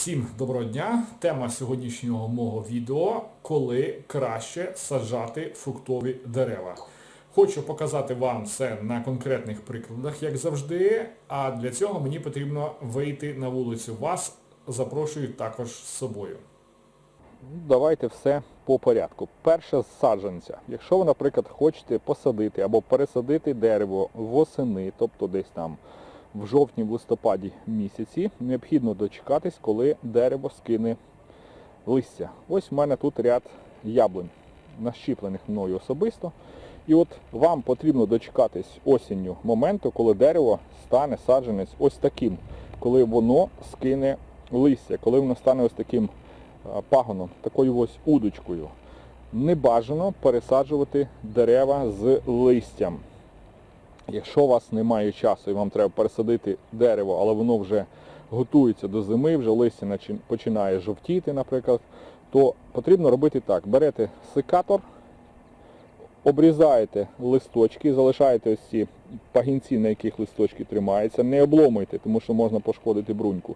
Всім доброго дня! Тема сьогоднішнього мого відео коли краще саджати фруктові дерева. Хочу показати вам це на конкретних прикладах, як завжди. А для цього мені потрібно вийти на вулицю. Вас запрошую також з собою. Ну, Давайте все по порядку. Перше з саджанця. Якщо ви, наприклад, хочете посадити або пересадити дерево восени, тобто десь там в жовтні, в листопаді місяці, необхідно дочекатись, коли дерево скине листя. Ось в мене тут ряд яблунь, нащіплених мною особисто. І от вам потрібно дочекатись осінню моменту, коли дерево стане саджанець ось таким, коли воно скине листя, коли воно стане ось таким пагоном, такою ось удочкою. Не бажано пересаджувати дерева з листям. Якщо у вас немає часу і вам треба пересадити дерево, але воно вже готується до зими, вже листя починає жовтіти, наприклад, то потрібно робити так. Берете секатор, обрізаєте листочки, залишаєте ось ці пагінці, на яких листочки тримаються, не обломуйте, тому що можна пошкодити бруньку.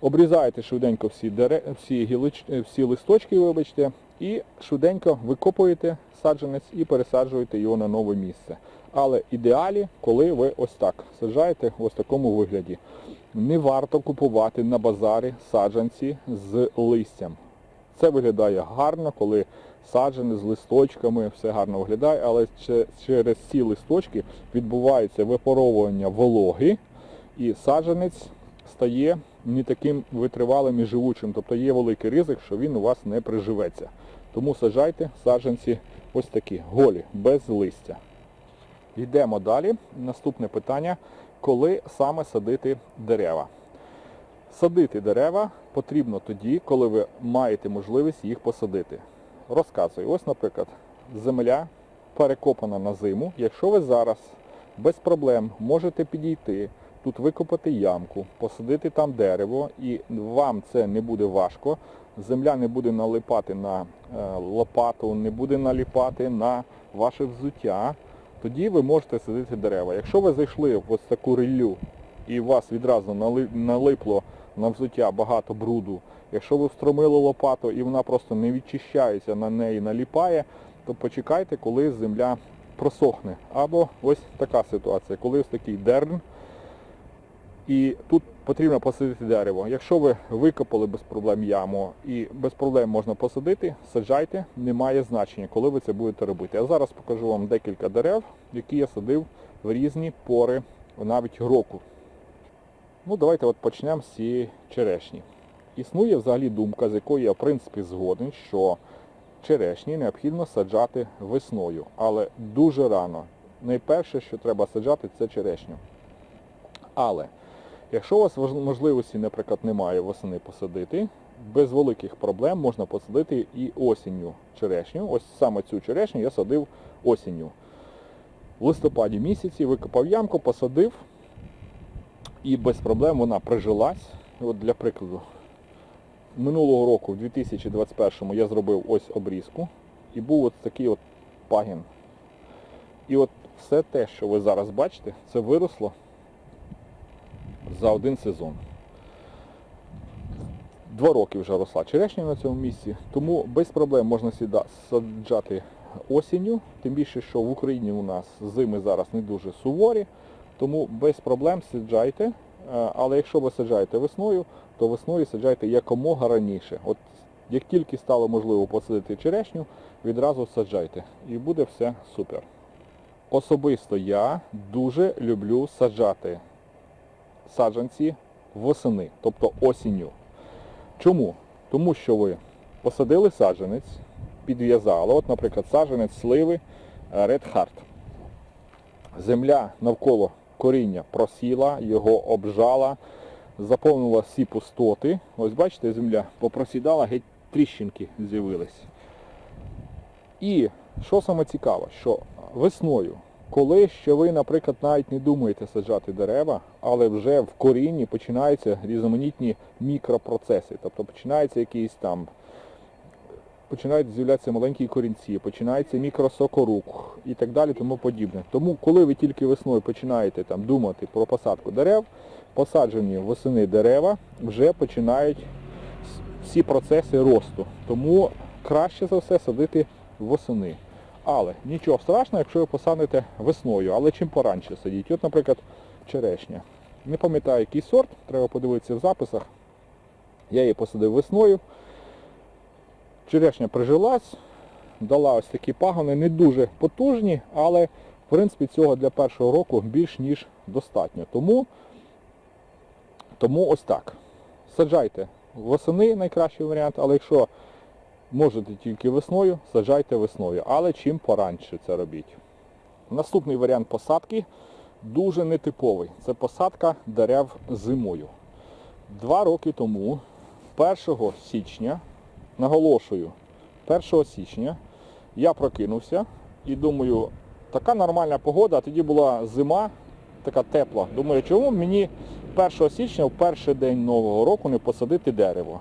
Обрізаєте швиденько всі, дере... всі, гілич... е, всі листочки, вибачте, і швиденько викопуєте саджанець і пересаджуєте його на нове місце. Але ідеалі, коли ви ось так саджаєте в ось такому вигляді. Не варто купувати на базарі саджанці з листям. Це виглядає гарно, коли саджане з листочками, все гарно виглядає, але через ці листочки відбувається випаровування вологи, і саджанець стає не таким витривалим і живучим. Тобто є великий ризик, що він у вас не приживеться. Тому саджайте саджанці ось такі, голі, без листя. Йдемо далі. Наступне питання, коли саме садити дерева. Садити дерева потрібно тоді, коли ви маєте можливість їх посадити. Розказую. Ось, наприклад, земля перекопана на зиму. Якщо ви зараз без проблем можете підійти, тут викопати ямку, посадити там дерево, і вам це не буде важко, земля не буде налипати на е, лопату, не буде наліпати на ваше взуття, тоді ви можете садити дерева. Якщо ви зайшли в ось таку риллю і у вас відразу налипло на взуття багато бруду, якщо ви встромили лопату і вона просто не відчищається, на неї наліпає, то почекайте, коли земля просохне. Або ось така ситуація, коли ось такий дерн, і тут потрібно посадити дерево. Якщо ви викопали без проблем яму і без проблем можна посадити, саджайте, немає значення, коли ви це будете робити. Я зараз покажу вам декілька дерев, які я садив в різні пори навіть року. Ну, давайте от почнемо з цієї черешні. Існує взагалі думка, з якою я в принципі згоден, що черешні необхідно саджати весною, але дуже рано. Найперше, що треба саджати, це черешню. Але якщо у вас можливості, наприклад, немає восени посадити, без великих проблем можна посадити і осінню черешню. Ось саме цю черешню я садив осінню. В листопаді місяці викопав ямку, посадив, і без проблем вона прижилась. От для прикладу, минулого року, в 2021 я зробив ось обрізку, і був ось такий от пагін. І от все те, що ви зараз бачите, це виросло за один сезон. Два роки вже росла черешня на цьому місці, тому без проблем можна саджати осінню, тим більше, що в Україні у нас зими зараз не дуже суворі, тому без проблем саджайте. Е, Але якщо ви саджаєте весною, то весною саджайте якомога раніше. От як тільки стало можливо посадити черешню, відразу саджайте. І буде все супер. Особисто я дуже люблю саджати саджанці восени, тобто осінню. Чому? Тому що ви посадили саджанець, підв'язали, от, наприклад, саджанець сливи е, Red Heart. Земля навколо коріння просіла, його обжала, заповнила всі пустоти. Ось бачите, земля попросідала, геть тріщинки з'явились. І що саме цікаво, що весною, коли ще ви, наприклад, навіть не думаєте саджати дерева, але вже в корінні починаються різноманітні мікропроцеси, тобто починається якийсь там починають з'являтися маленькі корінці, починається мікросокорук і так далі, тому подібне. Тому, коли ви тільки весною починаєте там думати про посадку дерев, посаджені восени дерева вже починають всі процеси росту. Тому краще за все садити восени. Але нічого страшного, якщо ви посадите весною, але чим поранше садіть. От, наприклад, черешня. Не пам'ятаю, який сорт, треба подивитися в записах. Я її посадив весною. Черешня прижилась, дала ось такі пагони, не дуже потужні, але в принципі цього для першого року більш ніж достатньо. Тому, тому ось так. Саджайте восени найкращий варіант, але якщо можете тільки весною, саджайте весною. Але чим поранше це робіть. Наступний варіант посадки дуже нетиповий. Це посадка дерев зимою. Два роки тому, 1 січня, наголошую, 1 січня я прокинувся і думаю, така нормальна погода, а тоді була зима, така тепла. Думаю, чому мені 1 січня, в перший день Нового року, не посадити дерево?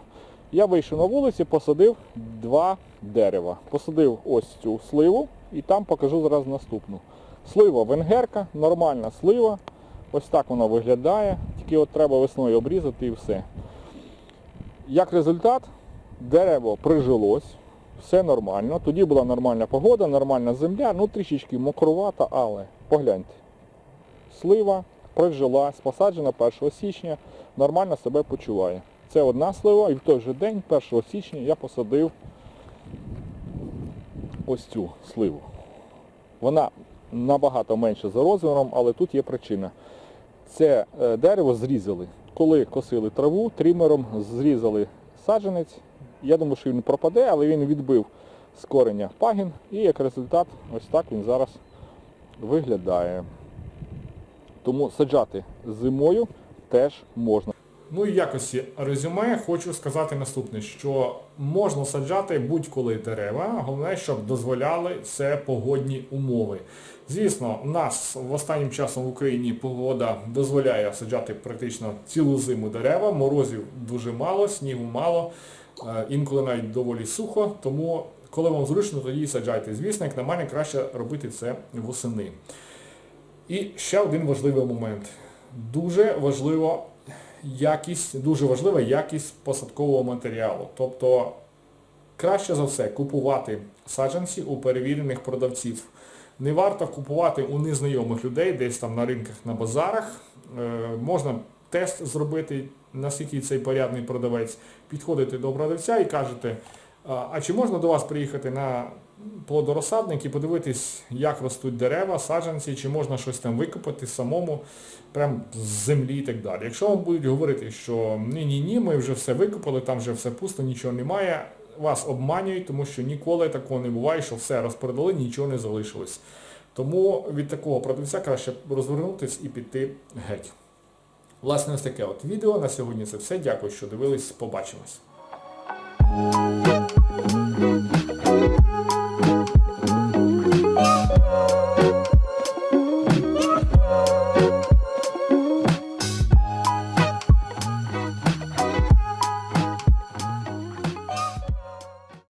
Я вийшов на вулиці, посадив два дерева. Посадив ось цю сливу і там покажу зараз наступну. Слива венгерка, нормальна слива. Ось так вона виглядає. Тільки от треба весною обрізати і все. Як результат, дерево прижилось, все нормально. Тоді була нормальна погода, нормальна земля, ну трішечки мокрувата, але погляньте. Слива прижилась, посаджена 1 січня, нормально себе почуває. Це одна слива і в той же день, 1 січня, я посадив ось цю сливу. Вона набагато менше за розміром, але тут є причина. Це е, дерево зрізали. Коли косили траву, трімером зрізали саджанець. Я думаю, що він пропаде, але він відбив з кореня пагін і як результат ось так він зараз виглядає. Тому саджати зимою теж можна. Ну і якості резюме хочу сказати наступне, що можна саджати будь-коли дерева, головне, щоб дозволяли це погодні умови. Звісно, нас в останнім часом в Україні погода дозволяє саджати практично цілу зиму дерева, морозів дуже мало, снігу мало, е, інколи навіть доволі сухо, тому коли вам зручно, тоді саджайте. Звісно, як на мене, краще робити це восени. І ще один важливий момент. Дуже важливо якість, дуже важлива якість посадкового матеріалу. Тобто краще за все купувати саджанці у перевірених продавців. Не варто купувати у незнайомих людей, десь там на ринках, на базарах. Е, можна тест зробити, наскільки цей порядний продавець. Підходите до продавця і кажете, а чи можна до вас приїхати на плодорозсадник і подивитись, як ростуть дерева, саджанці, чи можна щось там викопати самому, прям з землі і так далі. Якщо вам будуть говорити, що ні-ні-ні, ми вже все викопали, там вже все пусто, нічого немає, вас обманюють, тому що ніколи такого не буває, що все розпродали, нічого не залишилось. Тому від такого продавця краще розвернутися і піти геть. Власне, ось таке от відео. На сьогодні це все. Дякую, що дивились. Побачимось.